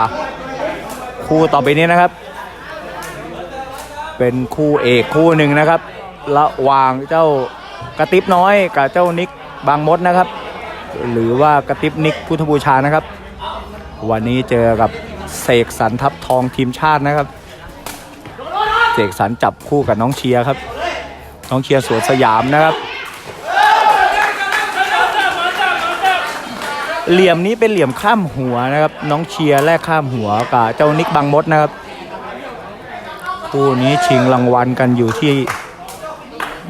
อะคู่ต่อไปนี้นะครับ เป็นคู่เอกคู่หนึ่งนะครับ ระหว่างเจ้ากระติบน้อยกับเจ้านิกบางมดนะครับ หรือว่ากระติบนิกพุทธบูชานะครับ วันนี้เจอกับเสกสรรทัพทองทีมชาตินะครับเสกสรรจับคู่กับน้องเชียร์ครับ น้องเชียร์สวนสยามนะครับ เหลี่ยมนี้เป็นเหลี่ยมข้ามหัวนะครับ น้องเชียร์แลกข้ามหัวกับเจ้านิกบางมดนะครับคู่นี้ชิงรางวัลกันอยู่ที่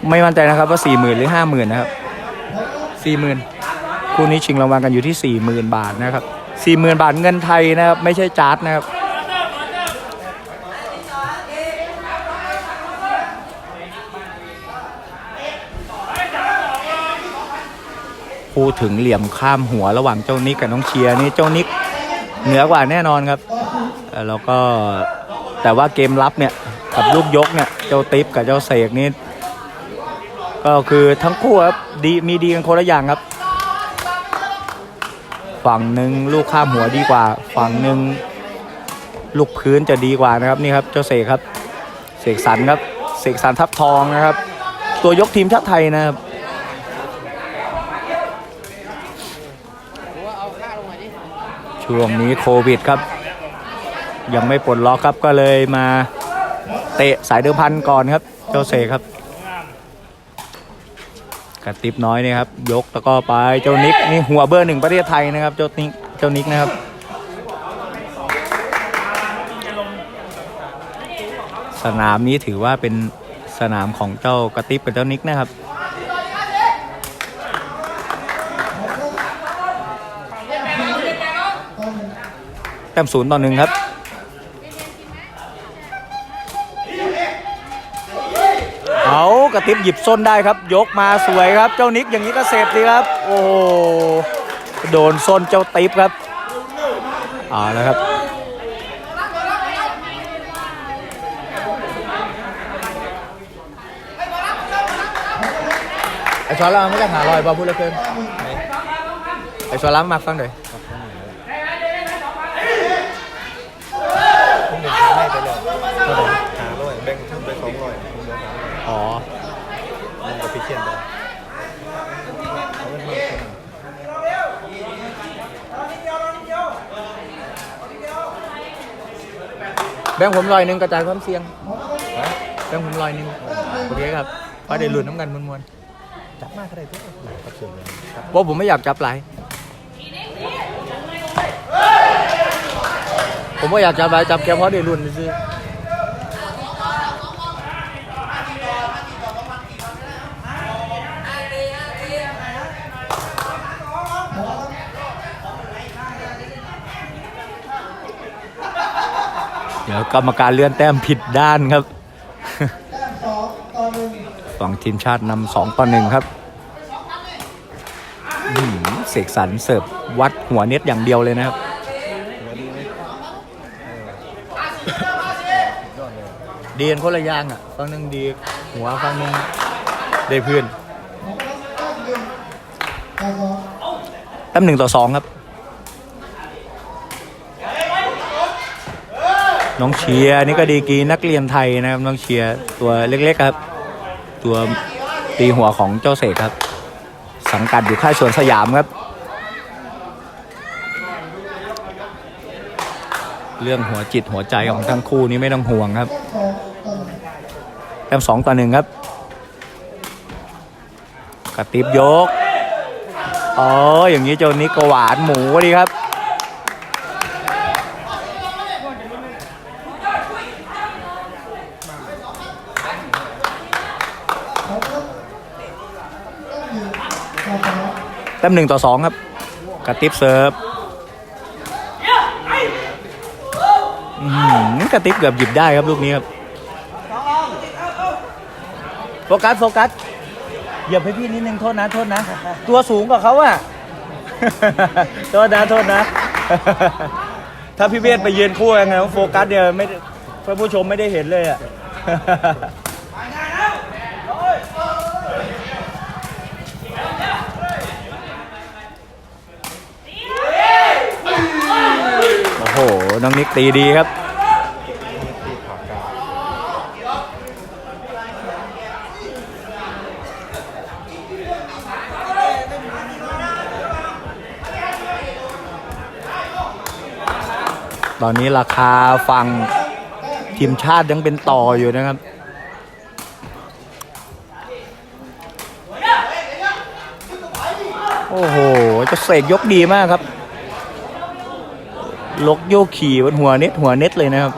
ไม่มั่นใจนะครับว่าสี่หมื่นหรือห้าหมื่นนะครับสี่หมื่นคู่นี้ชิงรางวัลกันอยู่ที่สี่หมื่นบาทนะครับสี่หมื่นบาทเงินไทยนะครับ ไม่ใช่จาร์ดนะครับ พูดถึงเหลี่ยมข้ามหัวระหว่างเจ้านิกกับน้องเชียร์นี่เจ้านิกเหนือกว่าแน่นอนครับแล้วก็แต่ว่าเกมรับเนี่ยกับลูกยกเนี่ยเจ้าติ๊บกับเจ้าเสกนี่ก็คือทั้งคู่ครับดีมีดีกันคนละอย่างครับ ฝั่งหนึ่งลูกข้ามหัวดีกว่า ฝั่งหนึ่งลูกพื้นจะดีกว่านะครับนี่ครับเจ้าเสกครับเสกสรรครับเสกสรรทับทองนะครับ ตัวยกทีมชาติไทยนะครับ ช่วงนี้โควิดครับ ยังไม่ปลดล็อกครับก็เลยมาเตะสายเดิมพันก่อนครับ เจ้าเสกครับกระติบน้อยนี่ครับยกแล้วก็ไปเจ้านิกนี่หัวเบอร์หนึ่งประเทศไทยนะครับเจ้านิกเจ้านิกนะครับสนามนี้ถือว่าเป็นสนามของเจ้ากระติบกับเจ้านิกนะครับ ต้มศูนย์ต่อหนึ่งครับเอากระติบหยิบส้นได้ครับ ยกมาสวยครับ เจ้านิกอย่างนี้ก็เสพสิครับ โอ้โดนส้นเจ้าติบครับเอาแล้วครับไอ้ชอลามไม่ได้หาลอยบอพูดเลยเกินไอ้ชอลามมาฟังหน่อย ไม่ไปเลยหาร้อยแบ่งทุนไปสองร้อยคุณเดินหา อ๋อมันกับพี่เชียนไปเอาเป็นมากขึ้นแบ่งผมลอยหนึ่งกระจายความเสี่ยงแบ่งผมลอยหนึ่งโอเคครับเพราะได้ลุ้นน้ำกันมวนจับมากก็ได้ทุกคนครับเชิญเลยครับๆเพราะผมไม่อยากจับหลายผมไม่อยากจับหลายจับแค่เพราะได้ลุ้นซื้อ เดี๋ยวกรรมการเลื่อนแต้มผิดด้านครับฝั่งทีมชาตินำสองต่อหนึ่งครับอื้อหือเสกสรรเสิร์ฟวัดหัวเน็ตอย่างเดียวเลยนะครับหัวดียนคนละย่างอะฝั่งหนึ่งดีหัวฝั่งหนึ่งได้เพื่อนแต้มหนึ่งต่อสองครับ น้องเชียร์นี่ก็ดีกีนักเรียนไทยนะครับ น้องเชียร์ตัวเล็กๆครับ ตัวตีหัวของเจ้าเสกครับ สังกัดอยู่ค่ายสวนสยามครับ เรื่องหัวจิตหัวใจของทั้งคู่นี้ไม่ต้องห่วงครับแต้มสองต่อหนึ่งครับกระติบยกอ๋ออย่างนี้เจ้านิกก็หวานหมูดีครับ แต้มหนึ่งต่อสองครับกระติบเซิร์ฟอื้อหือกระติบเกือบหยิบได้ครับลูกนี้ครับโฟกัสโฟกัสเหยียบให้พี่นิดนึงโทษนะโทษนะ ตัวสูงกว่าเขาอะโทษนะโทษนะ ถ้าพี่เวทไปยืนคู่ยังไงโฟกัสเนี่ยไม่ได้ท่านผู้ชมไม่ได้เห็นเลยอะ โอ้โห น้องนิกตีดีครับตอนนี้ราคาฝั่งทีมชาติยังเป็นต่ออยู่นะครับ โอ้โหจะเสกยกดีมากครับ ลกโยกขี่บนหัวเน็ตหัวเน็ตเลยนะครับ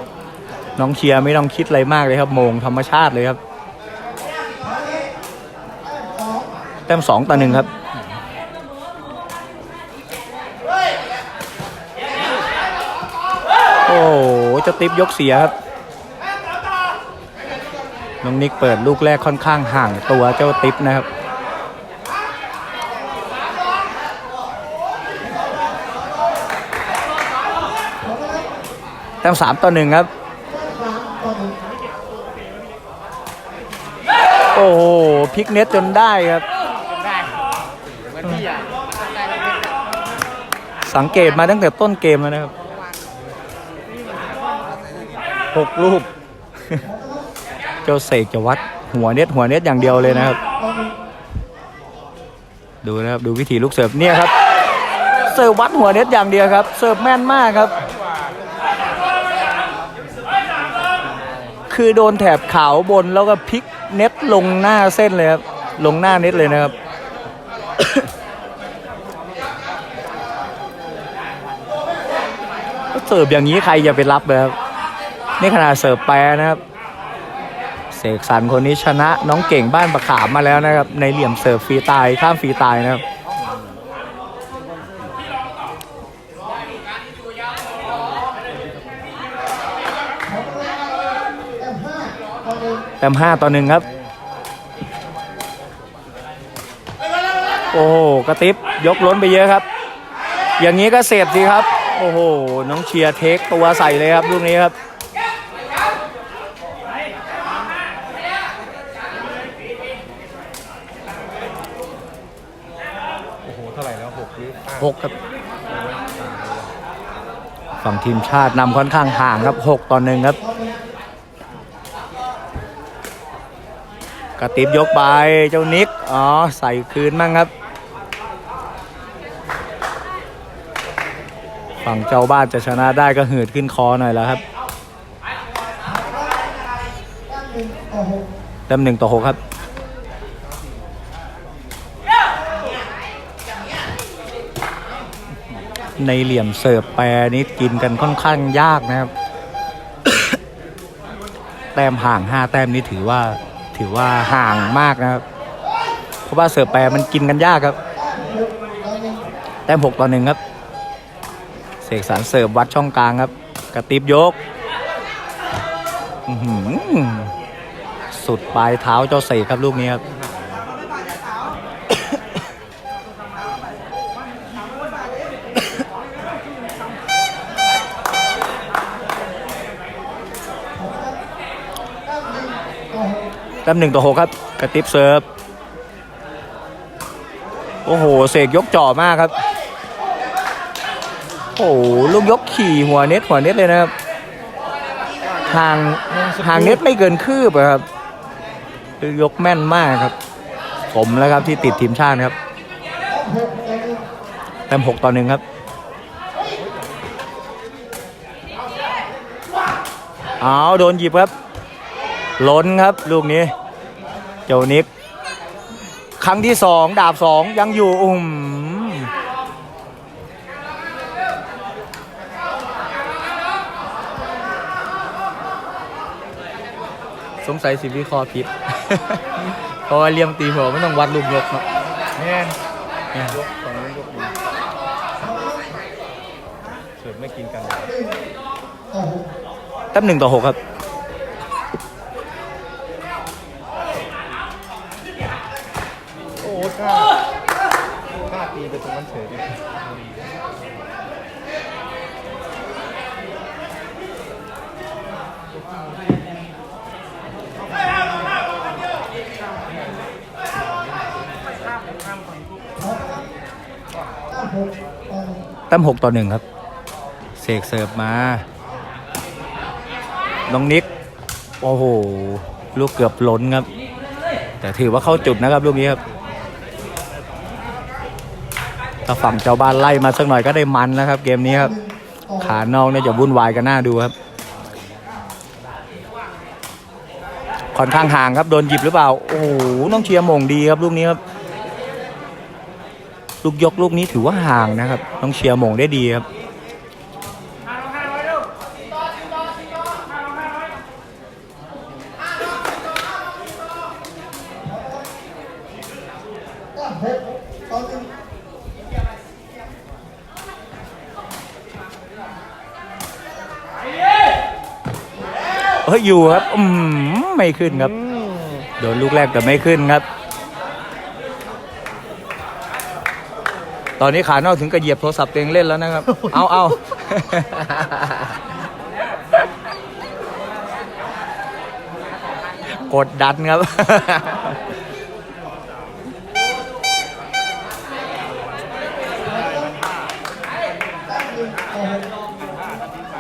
น้องเชียร์ไม่ต้องคิดอะไรมากเลยครับโมงธรรมชาติเลยครับ แต้มสองต่อหนึ่งครับโอ้โหเจะติบยกเสียครับ น้องนิกเปิดลูกแรกค่อนข้างห่างตัวเจ้าติบนะครับ แต้มสามต่อหนึ่งครับ โอ้โหพลิกเน็ตจนได้ครับ สังเกตมาตั้งแต่ต้นเกมแล้วนะครับหกลูกเจ้าเสกจะวัดหัวเน็ตหัวเน็ตอย่างเดียวเลยนะครับ ดูนะครับ ดูวิธีลูกเสิร์ฟเนี่ยครับ เสิร์ฟวัดหัวเน็ตอย่างเดียวครับ เสิร์ฟแม่นมากครับ คือโดนแถบขาวบนแล้วก็พลิกเน็ตลงหน้าเส้นเลยครับ ลงหน้าเน็ตเลยนะครับ เสิร์ฟอย่างนี้ใครจะไปรับเลยครับ นี่ขนาดเสิร์ฟแปรนะครับ เสกสรรคนนี้ชนะน้องเก่งบ้านประขามมาแล้วนะครับ ในเหลี่ยมเสิร์ฟฟรีตายข้ามฟรีตายนะครับ แต้มห้าต่อหนึ่งครับ โอ้โหกระติบยกล้นไปเยอะครับ อย่างนี้ก็เสพสิครับ โอ้โห น้องเชียร์เทคตัวใส่เลยครับลูกนี้ครับโอ้โหเท่าไหร่แล้วหกหรือห้าหกครับฝั่งทีมชาตินำค่อนข้างห่างครับหกต่อหนึ่งครับ กระติบยกไปเจ้านิก อ๋อ ใส่คืนมั่งครับ ฝั่งเจ้าบ้านจะชนะได้ก็หืดขึ้นคอหน่อยแล้วครับเต็มหนึ่งต่อหกครับในเหลี่ยมเสิร์ฟแปรนี้กินกันค่อนข้างยากนะครับ แต้มห่างห้าแต้มนี้ถือว่า ถือว่าห่างมากนะครับ เพราะว่าเสิร์ฟแปรมันกินกันยากครับ แต้มหกต่อหนึ่งครับ เสกสรรเสิร์ฟวัดช่องกลางครับ กระติบยก สุดปลายเท้าเจ้าเสกครับลูกนี้ครับ แต้มหนึ่งต่อหกครับ กระติบเสิร์ฟ โอ้โห เสกยกจ่อมากครับ โอ้โหลูกยกขี่หัวเน็ตหัวเน็ตเลยนะครับห่างห่างเน็ตไม่เกินคืบครับคือยกแม่นมากครับ ผมแล้วครับที่ติดทีมชาติครับแต้มหกต่อหนึ่งครับเอาโดนหยิบครับ ล้นครับ ลูกนี้ เจ้านิกครั้งที่สองดาบสองยังอยู่อุ่มสงสัยสิวิเคราะห์ผิดเพราะว่าเลี่ยมตีหัวไม่ต้องวัดลูกยกเนาะแน่นเนี่ยยกฝั่งนู้นยกดีเสิร์ฟไม่กินกันเลยแต้มหนึ่งต่อหกครับ โอ้กล้ากล้าตีไปตรงนั้นเฉยเลยแต้มหกต่อหนึ่งครับ เสกเสิร์ฟมา น้องนิก โอ้โห ลูกเกือบล้นครับ แต่ถือว่าเข้าจุดนะครับ ลูกนี้ครับ ถ้าฝั่งเจ้าบ้านไล่มาสักหน่อยก็ได้มันนะครับ เกมนี้ครับ ขานอกเนี่ยจะวุ่นวายกันหน้าดูครับ ค่อนข้างห่างครับโดนหยิบหรือเปล่า โอ้โหน้องเชียร์มงดีครับลูกนี้ครับ ลูกยกลูกนี้ถือว่าห่างนะครับ น้องเชียร์มงได้ดีครับ เฮ้ยอยู่ครับอืมไม่ขึ้นครับ โดนลูกแรกแต่ไม่ขึ้นครับ ตอนนี้ขานอกถึงกระเหยียบโทรศัพท์ตัวเองเล่นแล้วนะครับ เอาเอากดดันครับ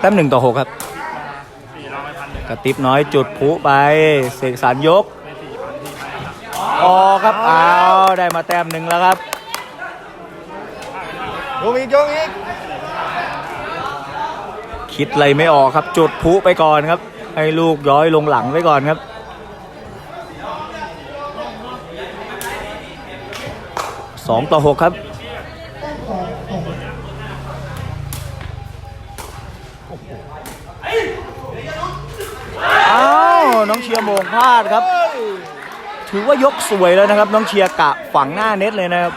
แต้มหนึ่งต่อหกครับ กระติบน้อยจุดพลุไปเสกสารยกออกครับเอาได้มาแต้มหนึ่งแล้วครับโยงอีกโยงอีกคิดอะไรไม่ออกครับ จุดพลุไปก่อนครับ ให้ลูกย้อยลงหลังไว้ก่อนครับสองต่อหกครับ น้องเชียร์โมงพลาดครับ ถือว่ายกสวยแล้วนะครับ น้องเชียร์กะฝังหน้าเน็ตเลยนะครับ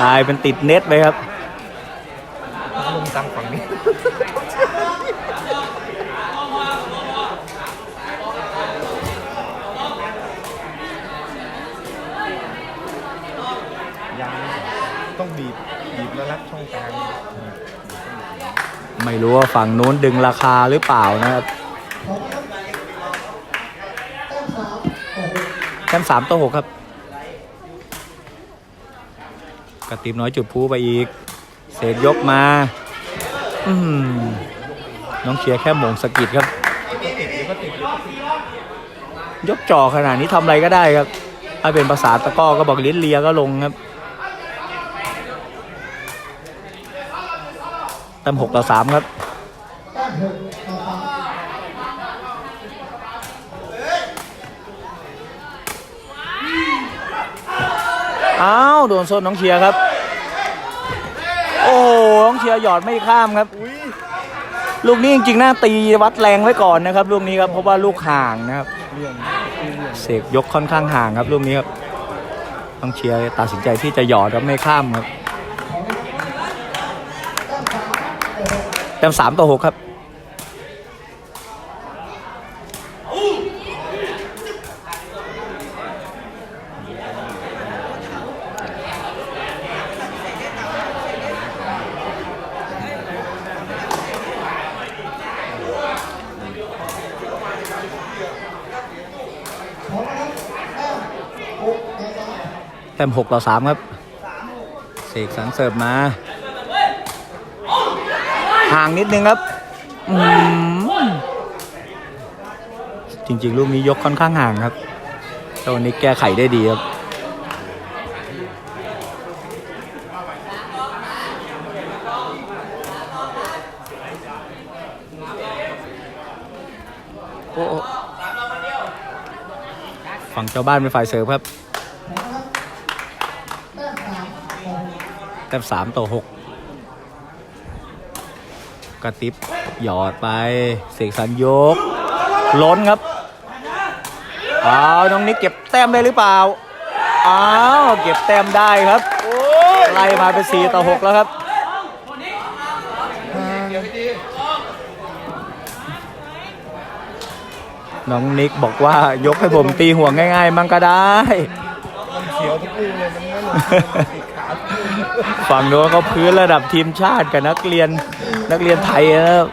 กลายเป็นติดเน็ตไปครับลงตังฝั่งนี้ยังต้องบีบบีบแล้วรัดช่องกลางไม่รู้ว่าฝั่งนู้นดึงราคาหรือเปล่านะครับ แต้มสามต่อหกครับ กระติบน้อยจุดพูไปอีก เศษยกมา อืมน้องเชียร์แค่หมงสะกิดครับ ยกจ่อขนาดนี้ทำอะไรก็ได้ครับ ถ้าเป็นภาษาตะก้อก็บอกลิ้นเลียก็ลงครับแต้มหกต่อสามครับ อ้าวโดนส้นน้องเชียร์ครับ โอ้โหน้องเชียร์หยอดไม่ข้ามครับลูกนี้จริงๆน่าตีวัดแรงไว้ก่อนนะครับ ลูกนี้ครับเพราะว่าลูกห่างนะครับเรื่องเรื่องเสกยกค่อนข้างห่างครับลูกนี้ครับต้องเชียร์ตัดสินใจที่จะหยอดครับไม่ข้ามครับแต้มสามต่อหกครับ แต้มหกต่อสามครับเสกสรรเสิร์ฟมา ห่างนิดนึงครับ จริงๆ ลูกนี้ยกค่อนข้างห่างครับแต่วันนี้แก้ไขได้ดีครับฝั่งเจ้าบ้านเป็นฝ่ายเสิร์ฟครับ แต้มสามต่อหกกระติบหยอดไปเสกสรรยก ล้นครับอ้าวน้องนิกเก็บแต้มได้หรือเปล่าอ้าวเก็บแต้มได้ครับไล่มาเป็นสี่ต่อหกแล้วครับน้องนิกบอกว่ายกให้ผมตีห่วงง่าย ๆ มั่งก็ได้มันเขียวทุกลูกเลยมันไม่หล่นติดขา ฝั่งโน้นก็พื้นระดับทีมชาติกับนักเรียนนักเรียนไทยนะครับ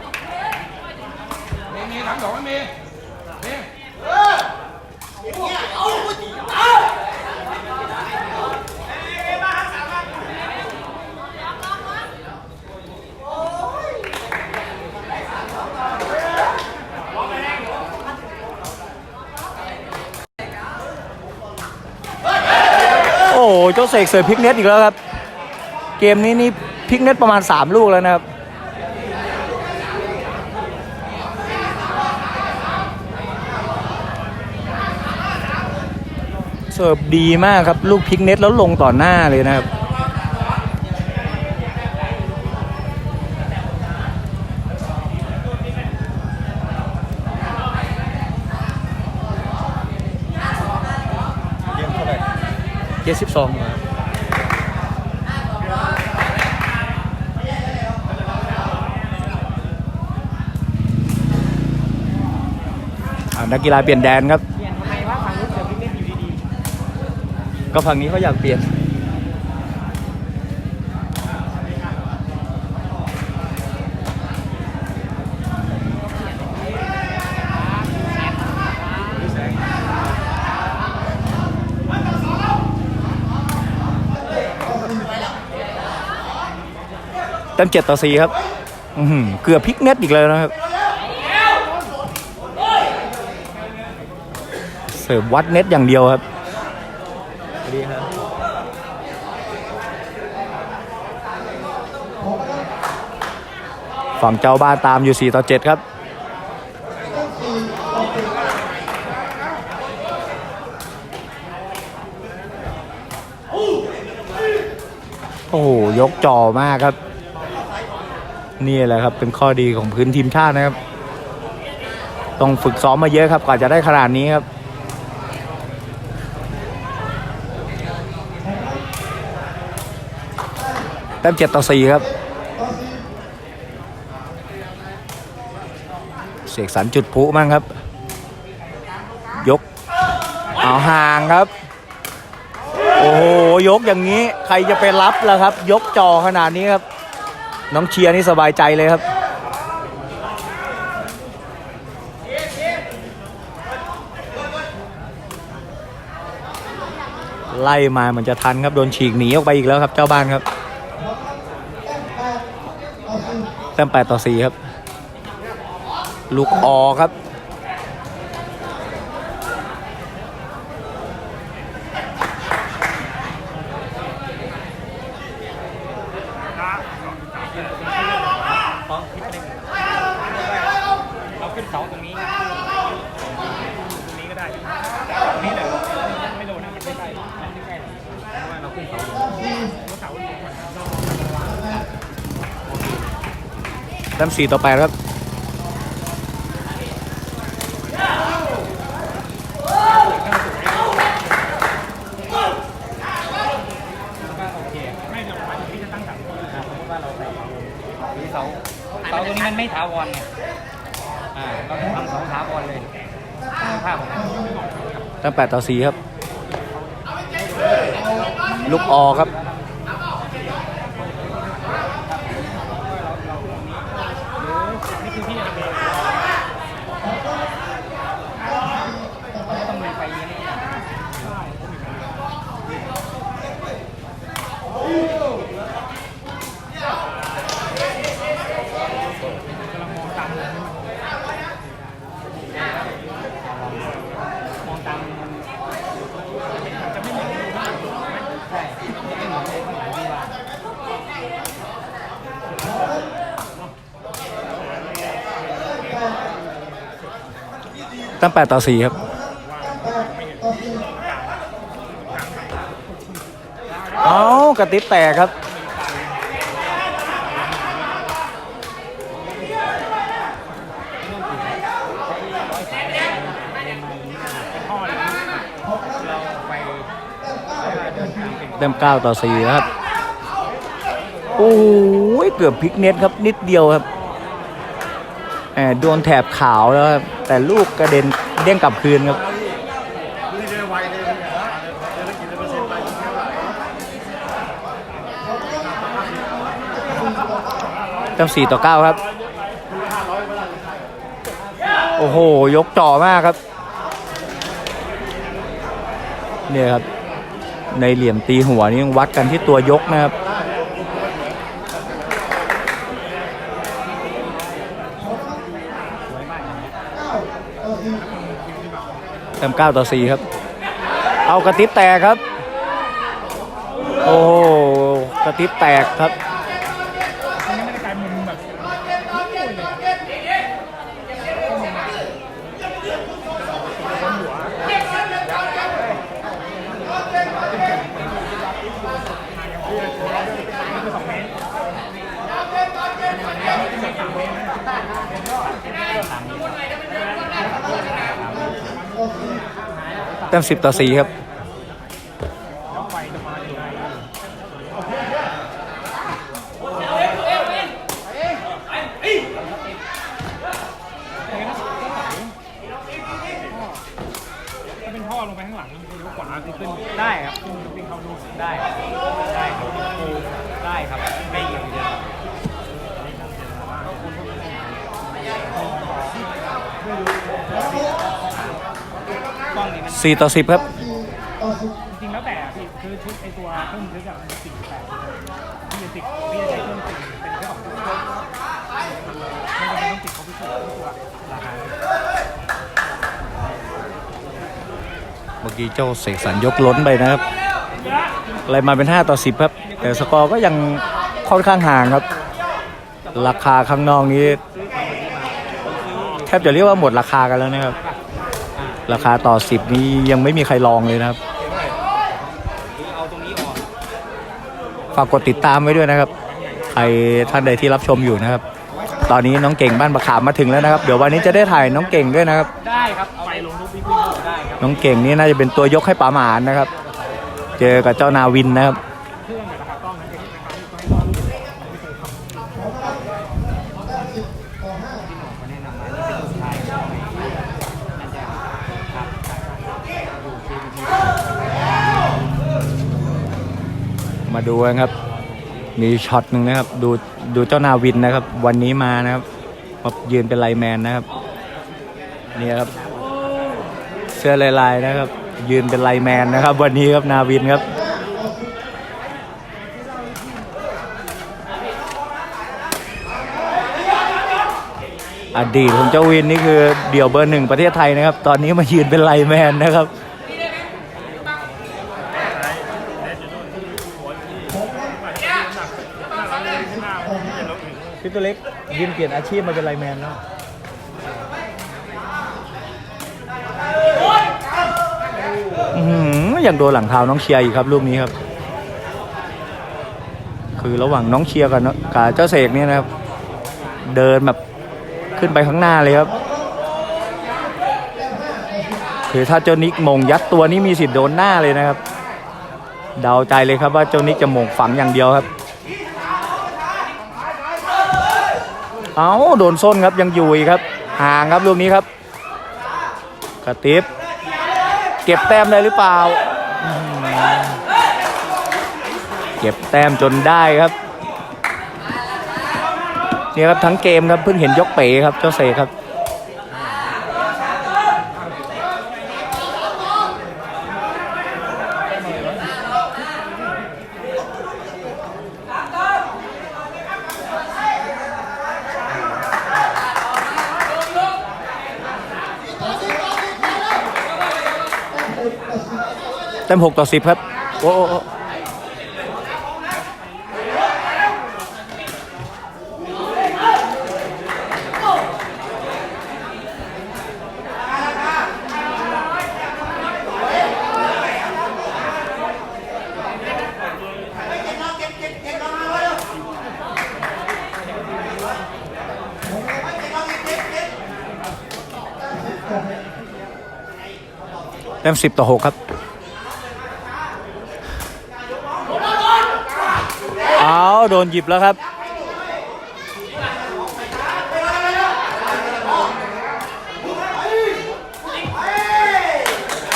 โอ้โหเจ้าเสกเสยพลิกเน็ตอีกแล้วครับ เกมนี้นี่พลิกเน็ตประมาณ 3 ลูกแล้วนะครับ เสิร์ฟดีมากครับ ลูกพลิกเน็ตแล้วลงต่อหน้าเลยนะครับเกมเท่าไหร่เจ็ดสิบสอง นักกีฬาเปลี่ยนแดนครับ เปลี่ยนทำไมว่าฝั่งนู้นเสือพลิกเล่นอยู่ดีก็ฝั่งนี้เขาอยากเปลี่ยน เต็มเจ็ดต่อสี่ครับ อื้อหือเกือบพลิกเน็ตอีกแล้วนะครับ เสิร์ฟวัดเน็ตอย่างเดียวครับดีครับฝั่งเจ้าบ้านตามอยู่ 4 ต่อ 7 ครับ โอ้โห ยกจอมากครับ นี่แหละครับ เป็นข้อดีของพื้นทีมชาตินะครับ ต้องฝึกซ้อมมาเยอะครับกว่าจะได้ขนาดนี้ครับ แต้มเจ็ดต่อสี่ครับ เสกสรรจุดพลุมั่งครับ ยก เอาห่างครับ โอ้โห ยกอย่างนี้ใครจะไปรับล่ะครับ ยกจอขนาดนี้ครับ น้องเชียร์นี่สบายใจเลยครับไล่มามันจะทันครับ โดนฉีกหนีออกไปอีกแล้วครับ เจ้าบ้านครับ แต้มแปดต่อสี่ครับ ลูกออครับ ๆเราขึ้นเสาตรงนี้ตรงนี้ก็ได้ตรงนี้เลยไม่โดนนะมันไม่ใกล้มันไม่ใกล้หรอกเพราะว่าเราขึ้นเสาเสาอยู่ก่อน แต้ม สี่ต่อแปดครับไม่เดี๋ยวหมายถึงที่จะตั้งเสาครับเพราะว่าเราใส่เสาเสาตรงนี้มันไม่ถาวรไงอ่าเราต้องทำเสาถาวรเลยภาพของนั้นแต้มแปดต่อสี่ครับ ลูกออครับ นี่คือพี่จะเป็นต้องมีไฟเลี้ยงเนี่ย มองตามมันจะไม่เหมือนใช่จะไม่เหมือนในข้างหลังที่ว่า แต้มแปดต่อสี่ครับเอากระติบแตกครับเลยเราไปเดินทางเป็นเต็มเก้าต่อสี่ครับ โอ้ยเกือบพลิกเน็ตครับนิดเดียวครับแหมโดนแถบขาวแล้วครับ แต่ลูกกระเด็นเด้งกลับคืนครับเต็มสี่ต่อเก้าครับ โอ้โห ยกจ่อมากครับ เนี่ยครับ ในเหลี่ยมตีหัวนี่ยังวัดกันที่ตัวยกนะครับ เต็มเก้าต่อสี่ครับ เอากระติบแตกครับ โอ้กระติบแตกครับ อันนี้ไม่ได้กลายมุมแบบนู่นเลยอะคือสองเมตร แต้มสิบต่อสี่ครับ แล้วไฟจะมาอยู่ในถ้าเป็นท่อลงไปข้างหลังเลี้ยวขวาคือขึ้น ได้ครับ ขึ้นวิ่งเข้าดู ได้ได้ครับได้ครับไม่เกี่ยวเดียว กล้องนี้มัน สี่ต่อสิบครับ จริงแล้วแต่พี่คือชุดไอตัวเครื่องทึกอะมันสี่แปดพี่จะติดพี่จะใช้เครื่องสี่เป็นแค่สองตัวไม่จำเป็นต้องติดเขาพิเศษทุกตัวราคาเมื่อกี้เจ้าเสกสรรยกล้นไปนะครับอะไรมาเป็น 5 ต่อ 10 ครับ แต่สกอร์ก็ยังค่อนข้างห่างครับ ราคาข้างนอกนี้ แทบจะเรียกว่าหมดราคากันแล้วนะครับ ราคาต่อ 10 นี้ยังไม่มีใครลองเลยนะครับเอาตรงนี้ออกฝากกดติดตามไว้ด้วยนะครับ ใครท่านใดที่รับชมอยู่นะครับ ตอนนี้น้องเก่งบ้านประขามมาถึงแล้วนะครับ เดี๋ยววันนี้จะได้ถ่ายน้องเก่งด้วยนะครับ ได้ครับเอาไปไปลลงงทุกวิ่งวิ่งได้ครับ น้องเก่งนี่น่าจะเป็นตัวยกให้ป๋าหมานนะครับ เจอกับเจ้านาวินนะครับ เครื่องกับราคากล้องนั้นเองราคาที่ต้องให้ลองดูไม่เคยทำ มาแนะนำมานี่เป็นลูกชายของนั่นจะครับอยู่ทีมที มา ดูกันครับ มีช็อตหนึ่งนะครับ ดูดูเจ้านาวินนะครับ วันนี้มานะครับมายืนเป็นไลแมนนะครับนี่ครับ เสื้อลายๆนะครับ ยืนเป็นไลแมนนะครับ วันนี้ครับนาวินครับอดีตของเจ้าวินนี่คือเดี่ยวเบอร์หนึ่งประเทศไทยนะครับ ตอนนี้มายืนเป็นไลแมนนะครับ พี่ตัวเล็กยืนเปลี่ยนอาชีพมาเป็นไลแมนแล้วอื้ออยังโดนหลังเท้าน้องเชียร์อีกครับลูกนี้ครับ คือระหว่างน้องเชียร์กับกับเจ้าเสกเนี่ยนะครับ เดินแบบขึ้นไปข้างหน้าเลยครับ คือถ้าเจ้านิกมงยัดตัวนี้มีสิทธิ์โดนหน้าเลยนะครับ เดาใจเลยครับว่าเจ้านิกจะมงฝังอย่างเดียวครับ เอาโดนส้นครับยังอยู่อีกครับ ห่างครับลูกนี้ครับกระติบเก็บแต้มได้หรือเปล่า เก็บแต้มจนได้ครับนี่ครับทั้งเกมครับเพิ่งเห็นยกเป๋ครับเจ้าเสกครับ เต็มหกต่อสิบครับโอ้โอ้โอ้เต็มสิบต่อหกครับ เอา โดนหยิบแล้วครับ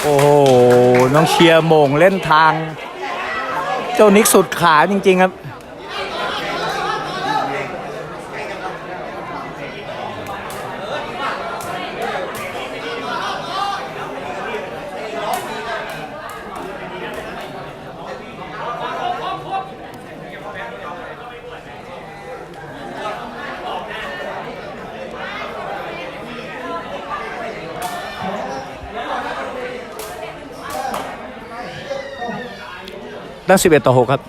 โอ้โห น้องเชียร์โม่งเล่นทาง เจ้านิกสุดขาจริง ๆ ครับ ตั้ง11 ต่อ 6 ครับ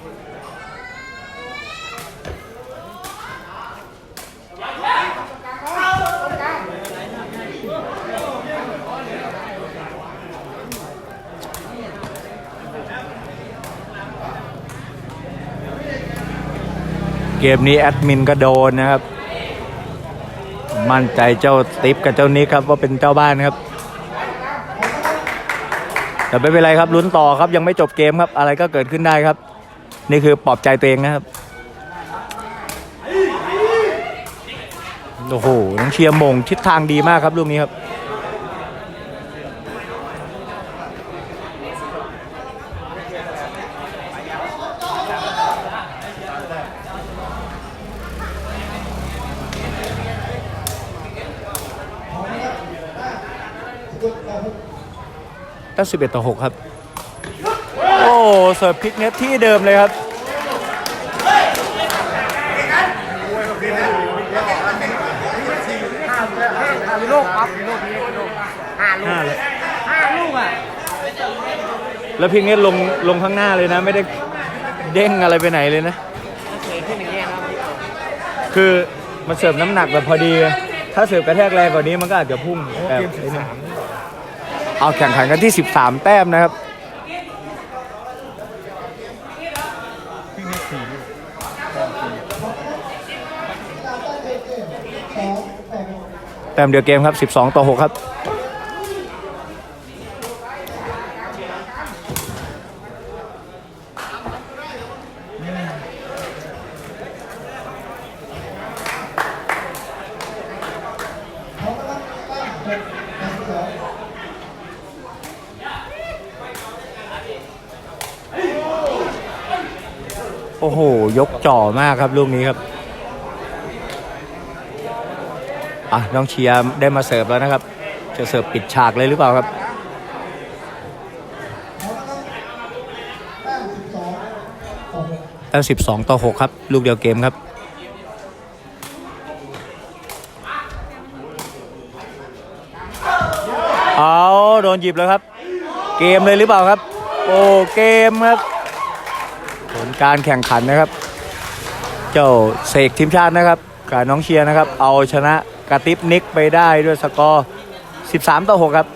เกมนี้แอดมินก็โดนนะครับ มั่นใจเจ้าติ๊บกับเจ้านิกครับว่าเป็นเจ้าบ้านครับ แต่ไม่เป็นไรครับลุ้นต่อครับยังไม่จบเกมครับอะไรก็เกิดขึ้นได้ครับ นี่คือปลอบใจตัวเองนะครับโอ้โหน้องเชียร์มงทิศทางดีมากครับลูกนี้ครับ ตั้ง11ต่อ 6 ครับ โอ้เสิร์ฟพลิกเน็ตที่เดิมเลยครับมีโลกครับมีโลกมีโลกห้าลูกห้าลูกอะแล้วพิกเน็ตลงลงข้างหน้าเลยนะ ไม่ได้เด้งอะไรไปไหนเลยนะคือมันเสิร์ฟน้ำหนักแบบพอดี ถ้าเสิร์ฟกระแทกแรงกว่านี้มันก็อาจจะพุ่งแบบ เอาแข่งขันกันที่ 13 แต้มนะครับแต้มเดียวเกมครับ 12 ต่อ 6 ครับ โอ้โห ยกจ่อมากครับลูกนี้ครับ อะ น้องเชียร์ได้มาเสิร์ฟแล้วนะครับ จะเสิร์ฟปิดฉากเลยหรือเปล่าครับตั้ง12 ต่อ 6 ครับ ลูกเดียวเกมครับเอาโดนหยิบแล้วครับ เกมเลยหรือเปล่าครับ โอ้เกมครับ การแข่งขันนะครับ เจ้าเสกทีมชาตินะครับกับน้องเชียร์นะครับ เอาชนะกระติบนิกไปได้ด้วยสกอร์ 13 ต่อ 6 ครับ